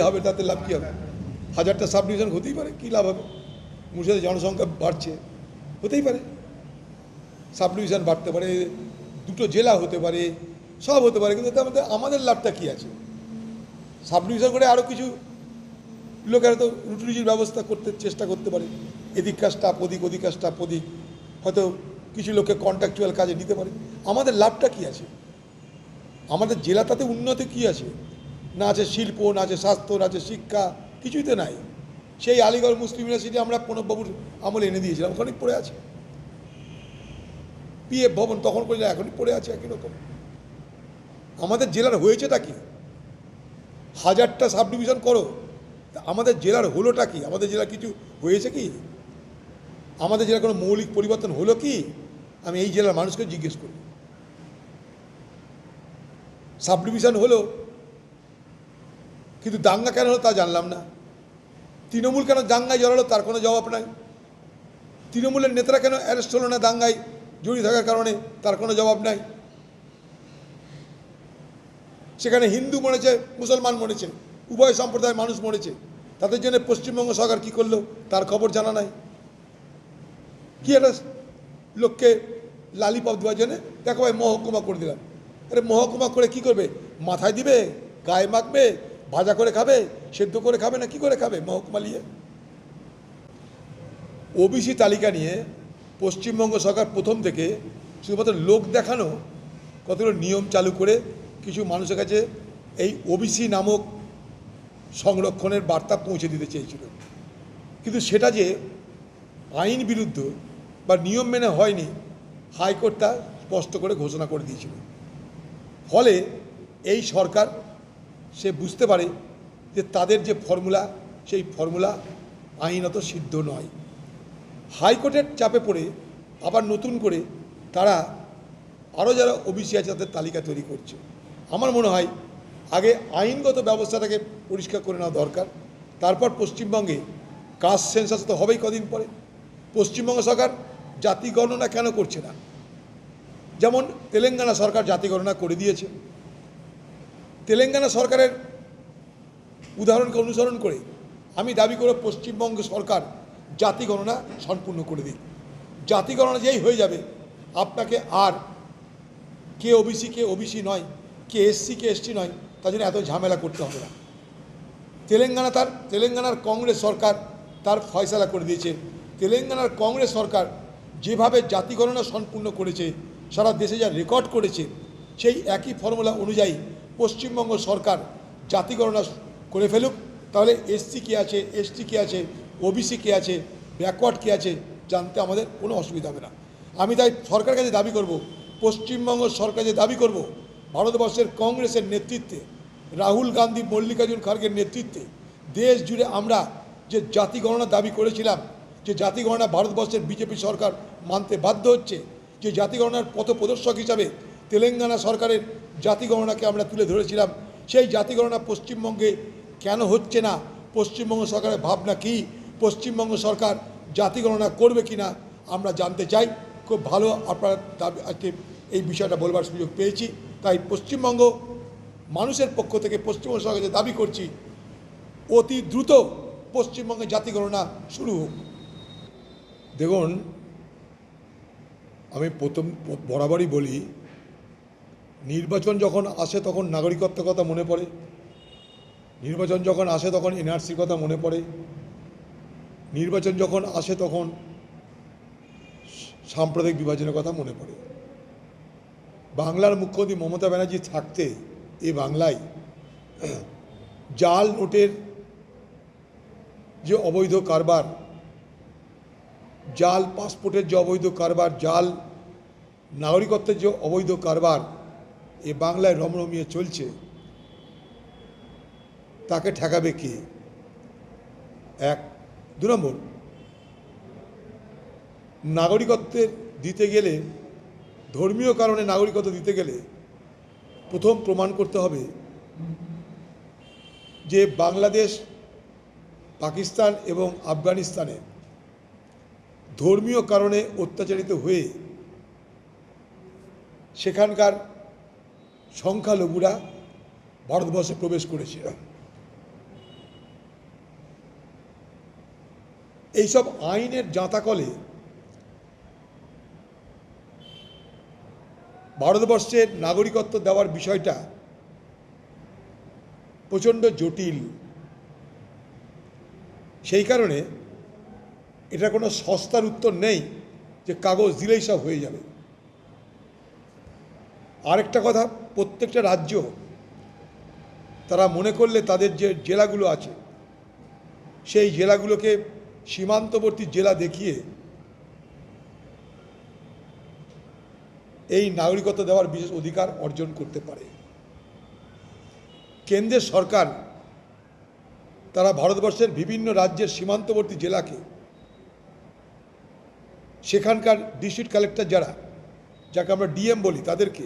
হবে, তাতে লাভ কী হবে? হাজারটা সাব ডিভিশন হতেই পারে, কী লাভ হবে? মুর্শিদাবাদের জনসংখ্যা বাড়ছে, হতেই পারে। সাব ডিভিশন বাড়তে পারে, দুটো জেলা হতে পারে, সব হতে পারে, কিন্তু তার আমাদের লাভটা কী আছে? সাব ডিভিশন করে আরও কিছু লোকেরা তো রুটি রুজির ব্যবস্থা করতে, চেষ্টা করতে পারে। এদিককার স্টাফ ওদিক ওদিককার স্টাফ ওদিক। হয়তো কিছু লোককে কন্ট্রাকচুয়াল কাজে নিতে পারে। আমাদের লাভটা কী আছে? আমাদের জেলাটাতে উন্নতি কী আছে? না আছে শিল্প, না আছে স্বাস্থ্য, না আছে শিক্ষা, কিছুই তো নাই। সেই আলিগড় মুসলিম ইউনিভার্সিটি আমরা প্রণববাবুর আমলে এনে দিয়েছিলাম, ওখানেই পড়ে আছে। পিএফ ভবন তখন করে এখনই পড়ে আছে একই রকম। আমাদের জেলার হয়েছেটা কি? হাজারটা সাব ডিভিশন করো আমাদের জেলার হলোটা কি? আমাদের জেলার কিছু হয়েছে কি? আমাদের জেলার কোনো মৌলিক পরিবর্তন হলো কি? আমি এই জেলার মানুষকে জিজ্ঞেস করি। সাব ডিভিশন হলো কিন্তু দাঙ্গা কেন হলো তা জানলাম না। তৃণমূল কেন দাঙ্গায় জড়ালো তার কোনো জবাব নাই। তৃণমূলের নেতারা কেন অ্যারেস্ট হলো না দাঙ্গায় জড়িয়ে থাকার কারণে তার কোনো জবাব নাই। সেখানে হিন্দু মরেছে, মুসলমান মরেছে, উভয় সম্প্রদায়ের মানুষ মরেছে। তাদের জন্য পশ্চিমবঙ্গ সরকার কী করল তার খবর জানা নাই। কি একটা লোককে লালিপপ দেওয়ার জন্য দেখো ভাই মহকুমা করে দিলাম। আরে মহকুমা করে কি করবে? মাথায় দিবে, গায়ে মাখবে ভাজা করে খাবে, সেদ্ধ করে খাবে না কি করে খাবে? মহকুমা নিয়ে। ওবিসি তালিকা নিয়ে পশ্চিমবঙ্গ সরকার প্রথম থেকে শুধুমাত্র লোক দেখানো কতগুলো নিয়ম চালু করে কিছু মানুষের কাছে এই ওবিসি নামক সংরক্ষণের বার্তা পৌঁছে দিতে চেয়েছিল। কিন্তু সেটা যে আইন বিরুদ্ধ বা নিয়ম মেনে হয়নি হাইকোর্ট তা স্পষ্ট করে ঘোষণা করে দিয়েছিল। ফলে এই সরকার সে বুঝতে পারে যে তাদের যে ফর্মুলা, সেই ফর্মুলা আইনত সিদ্ধ নয়। হাইকোর্টের চাপে পড়ে আবার নতুন করে তারা আরও যারা ওবিসি আছে তাদের তালিকা তৈরি করছে। আমার মনে হয় আগে আইনগত ব্যবস্থাটাকে পরিষ্কার করে নেওয়া দরকার। তারপর পশ্চিমবঙ্গে কাস্ট সেন্সাস তো হবেই কদিন পরে। পশ্চিমবঙ্গ সরকার জাতি গণনা কেন করছে না? যেমন তেলেঙ্গানা সরকার জাতি গণনা করে দিয়েছে। তেলেঙ্গানা সরকারের উদাহরণকে অনুসরণ করে আমি দাবি করে পশ্চিমবঙ্গ সরকার জাতি গণনা সম্পূর্ণ করে দিই। জাতি গণনা যেই হয়ে যাবে, আপনাকে আর কে ওবিসি কে ওবিসি নয়, কে এসসি, কে এসটি নয়, তার জন্য এত ঝামেলা করতে হবে না। তেলেঙ্গানা তার, তেলেঙ্গানার কংগ্রেস সরকার তার ফয়সালা করে দিয়েছে। তেলেঙ্গানার কংগ্রেস সরকার যেভাবে জাতি গণনা সম্পূর্ণ করেছে, সারা দেশে যা রেকর্ড করেছে, সেই একই ফর্মুলা অনুযায়ী পশ্চিমবঙ্গ সরকার জাতি গণনা করে ফেলুক, তাহলে এসসি কে আছে, এসটি কে আছে, ওবিসি কে আছে, ব্যাকওয়ার্ড কে আছে, জানতে আমাদের কোনো অসুবিধা হবে না। আমি তাই সরকারের কাছে দাবি করব, পশ্চিমবঙ্গ সরকার যে দাবি করব, ভারতবর্ষের কংগ্রেসের নেতৃত্বে, রাহুল গান্ধী, মল্লিকার্জুন খার্গের নেতৃত্বে, দেশ জুড়ে আমরা যে জাতি গণনা দাবি করেছিলাম, যে জাতি গণনা ভারতবর্ষের বিজেপি সরকার মানতে বাধ্য হচ্ছে, যে জাতি গণনার পথ প্রদর্শক হিসাবে তেলেঙ্গানা সরকারের জাতি গণনাকে আমরা তুলে ধরেছিলাম। সেই জাতি গণনা পশ্চিমবঙ্গে কেন হচ্ছে না? পশ্চিমবঙ্গ সরকারের ভাবনা কি? পশ্চিমবঙ্গ সরকার জাতি গণনা করবে কি না আমরা জানতে চাই। খুব ভালো আপনার দাবি আজকে এই বিষয়টা বলবার সুযোগ পেয়েছি। তাই পশ্চিমবঙ্গ মানুষের পক্ষ থেকে পশ্চিমবঙ্গ সরকারের দাবি করছি, অতি দ্রুত পশ্চিমবঙ্গে জাতি গণনা শুরু হোক। দেখুন, আমি প্রথম বরাবরই বলি নির্বাচন যখন আসে তখন নাগরিকত্বের কথা মনে পড়ে। নির্বাচন যখন আসে তখন এনআরসির কথা মনে পড়ে। নির্বাচন যখন আসে তখন সাম্প্রদায়িক বিভাজনের কথা মনে পড়ে। বাংলার মুখ্যমন্ত্রী মমতা ব্যানার্জি থাকতে এ বাংলায় জাল নোটের যে অবৈধ কারবার, জাল পাসপোর্টের যে অবৈধ কারবার, জাল নাগরিকত্বের যে অবৈধ কারবার এ বাংলায় রমরমিয়ে চলছে, তাকে ঠেকাবে কে? এক, দু নম্বর নাগরিকত্বের দিতে গেলে, ধর্মীয় কারণে নাগরিকত্ব দিতে গেলে প্রথম প্রমাণ করতে হবে যে বাংলাদেশ, পাকিস্তান এবং আফগানিস্তানে ধর্মীয় কারণে অত্যাচারিত হয়ে সেখানকার সংখ্যালঘুরা ভারতবর্ষে প্রবেশ করেছিল। এইসব আইনের জাঁতাকলে ভারতবর্ষের নাগরিকত্ব দেওয়ার বিষয়টা প্রচণ্ড জটিল। সেই কারণে এটা কোনো সস্তার উত্তর নেই যে কাগজ দিলেই সব হয়ে যাবে। আরেকটা কথা প্রত্যেকটা রাজ্য তারা মনে করলে তাদের যে জেলাগুলো আছে, সেই জেলাগুলোকে সীমান্তবর্তী জেলা দেখিয়ে এই নাগরিকত্ব দেওয়ার বিশেষ অধিকার অর্জন করতে পারে। কেন্দ্রের সরকার তারা ভারতবর্ষের বিভিন্ন রাজ্যের সীমান্তবর্তী জেলাকে, সেখানকার ডিস্ট্রিক্ট কালেক্টর যারা, যাকে আমরা ডিএম বলি, তাদেরকে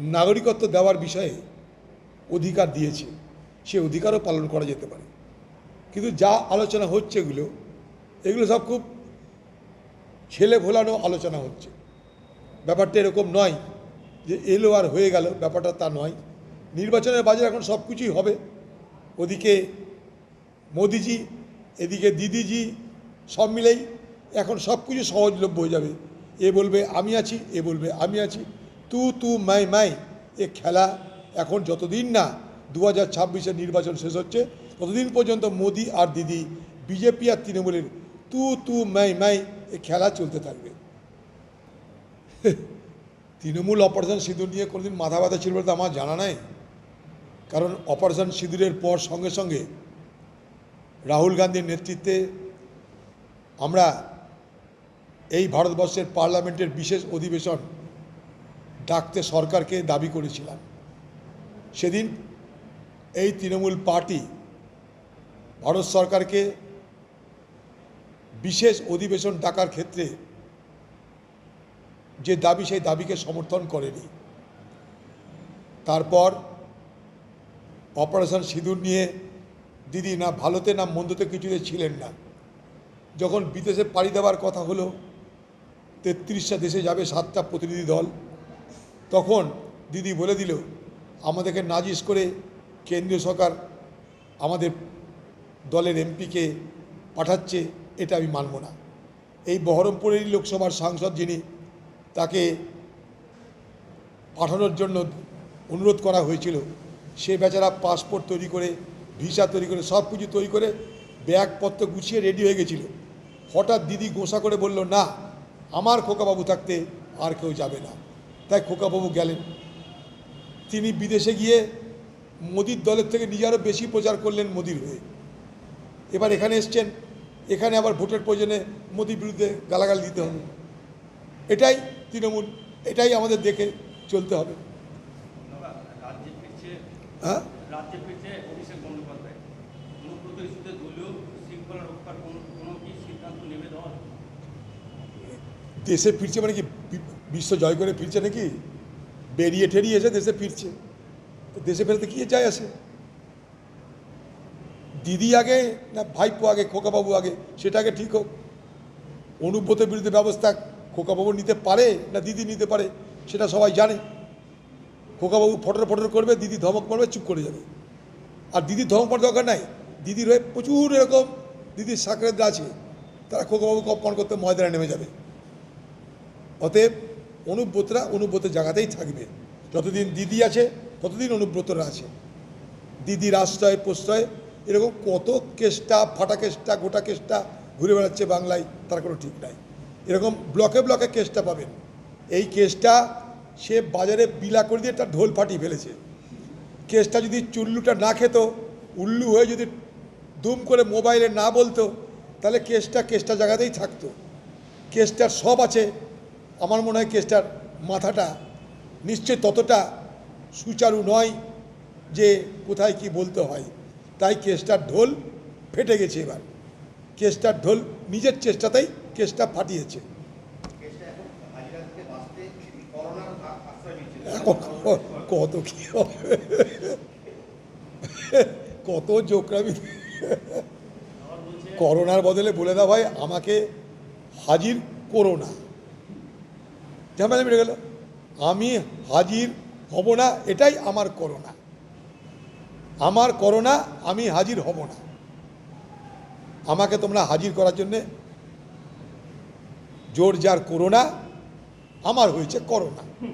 নাগরিকত্ব দেওয়ার বিষয়ে অধিকার দিয়েছে, সে অধিকারও পালন করা যেতে পারে। কিন্তু যা আলোচনা হচ্ছে এগুলো এগুলো সব খুব ছেলে ভোলানো আলোচনা হচ্ছে। ব্যাপারটা এরকম নয় যে এলো আর হয়ে গেল, ব্যাপারটা তা নয়। নির্বাচনের বাজারে এখন সব কিছুই হবে। ওদিকে মোদিজি, এদিকে দিদিজি, সব মিলেই এখন সব কিছু সহজলভ্য হয়ে যাবে। এ বলবে আমি আছি, এ বলবে আমি আছি। তু তু মাই মাই, এ খেলা এখন যতদিন না দু হাজার ছাব্বিশের নির্বাচন শেষ হচ্ছে, ততদিন পর্যন্ত মোদি আর দিদি, বিজেপি আর তৃণমূলের তু তু মাই মাই, এ খেলা চলতে থাকবে। তৃণমূল অপারেশন সিঁদুর নিয়ে কোনোদিন মাথা ব্যথা ছিল বলে তো আমার জানা নাই। কারণ অপারেশন সিঁদুরের পর সঙ্গে সঙ্গে রাহুল গান্ধীর নেতৃত্বে আমরা এই ভারতবর্ষের পার্লামেন্টের বিশেষ অধিবেশন ডাকতে সরকারকে দাবি করেছিলাম। সেদিন এই তৃণমূল পার্টি ভারত সরকারকে বিশেষ অধিবেশন ডাকার ক্ষেত্রে যে দাবি, সেই দাবিকে সমর্থন করেনি। তারপর অপারেশন সিঁদুর নিয়ে দিদি, না ভালোতে না মন্দতে কিছুতে ছিলেন না। যখন বিদেশে পাড়ি দেওয়ার কথা হলো, তেত্রিশটা দেশে যাবে সাতটা প্রতিনিধি দল। তখন দিদি বলে দিল, আমাদেরকে নাজিস করে কেন্দ্রীয় সরকার আমাদের দলের এমপিকে পাঠাচ্ছে, এটা আমি মানব না। এই বহরমপুরেরই লোকসভার সাংসদ যিনি, তাকে পাঠানোর জন্য অনুরোধ করা হয়েছিল। সে বেচারা পাসপোর্ট তৈরি করে, ভিসা তৈরি করে, সব কিছু তৈরি করে ব্যাগপত্র গুছিয়ে রেডি হয়ে গেছিল। হঠাৎ দিদি গোসা করে বলল, না, আমার খোকাবাবু থাকতে আর কেউ যাবে না। তাই খোকাবাবু গেলেন। তিনি বিদেশে গিয়ে মোদির দলের থেকে নিজে আরও বেশি প্রচার করলেন মোদির হয়ে। এবার এখানে এসছেন এখানে আবার ভোটের প্রয়োজনে মোদির বিরুদ্ধে গালাগাল দিতে হবে। এটাই তৃণমূল এটাই আমাদের দেখে চলতে হবে। হ্যাঁ? দেশে ফিরছে মানে কি বিশ্ব জয় করে ফিরছে নাকি? বেরিয়ে ঠেরিয়ে এসে দেশে ফিরছে। দেশে ফেরতে কি যায় আসে? দিদি আগে না ভাইপো আগে, খোকাবাবু আগে? সেটা আগে ঠিক হোক। অনুব্রতের বিরুদ্ধে ব্যবস্থা খোকাবাবু নিতে পারে না দিদি নিতে পারে, সেটা সবাই জানে। খোকাবাবু ফটর ফটর করবে, দিদি ধমক মারবে, চুপ করে যাবে। আর দিদির ধমক মারার দরকার নাই। দিদির হয়ে প্রচুর এরকম দিদির সাকরেদরা আছে। তারা খোকাবাবুকে অপমান করতে ময়দানে নেমে যাবে। অতএব অনুব্রতরা অনুব্রতের জায়গাতেই থাকবে। যতদিন দিদি আছে, ততদিন অনুব্রতরা আছে। দিদির আশ্রয়, প্রশ্রয়, এরকম কত কেসটা ফাটা কেসটা গোটা কেসটা ঘুরে বেড়াচ্ছে বাংলায়, তার কোনো ঠিক নাই। এরকম ব্লকে ব্লকে কেসটা পাবেন। এই কেসটা সে বাজারে বিলা করে দিয়ে তার ঢোল ফাটিয়ে ফেলেছে। কেসটা যদি চুল্লুটা না খেত, উল্লু হয়ে যদি দুম করে মোবাইলে না বলতো, তাহলে কেসটা কেসটা জায়গাতেই থাকতো। কেসটার সব আছে আমার মনে হয় কেসটার মাথাটা নিশ্চয় ততটা সুচারু নয় যে কোথায় কি বলতে হয়। তাই কেসটার ঢোল ফেটে গেছে এবার। কেসটার ঢোল নিজের চেষ্টাতেই কেসটা ফাটিয়েছে। এখন কত কি হবে? কত জোকরামি। করোনার বদলে বলে দাও ভাই আমাকে হাজির করো না। ঝামেলা মিটে গেল। আমি হাজির হব না, এটাই আমার করোনা। আমার করোনা, আমি হাজির হব না। আমাকে তোমরা হাজির করার জন্যে জোর যার করোনা, আমার হয়েছে করোনা।